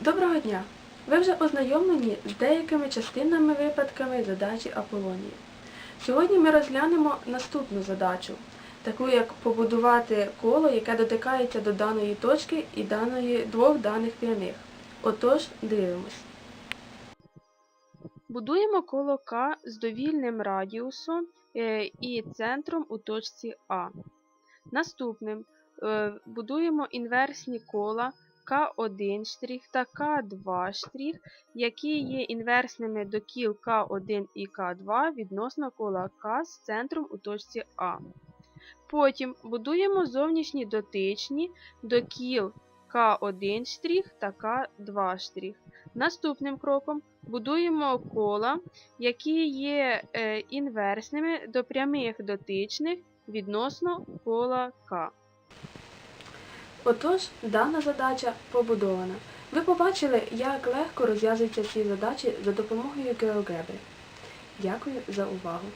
Доброго дня! Ви вже ознайомлені з деякими частинами випадками задачі Аполлонії. Сьогодні ми розглянемо наступну задачу, таку як побудувати коло, яке дотикається до даної точки і даної двох даних прямих. Отож, дивимось. Будуємо коло К з довільним радіусом е, і центром у точці А. Наступним е, будуємо інверсні кола К1 штрих та К2 штрих, які є інверсними до кіл К1 і К2 відносно кола К з центром у точці А. Потім будуємо зовнішні дотичні до кіл К1 штрих та К2 штрих. Наступним кроком будуємо кола, які є е, інверсними до прямих дотичних відносно кола К. Отож, дана задача побудована. Ви побачили, як легко розв'язуються ці задачі за допомогою геогебри. Дякую за увагу!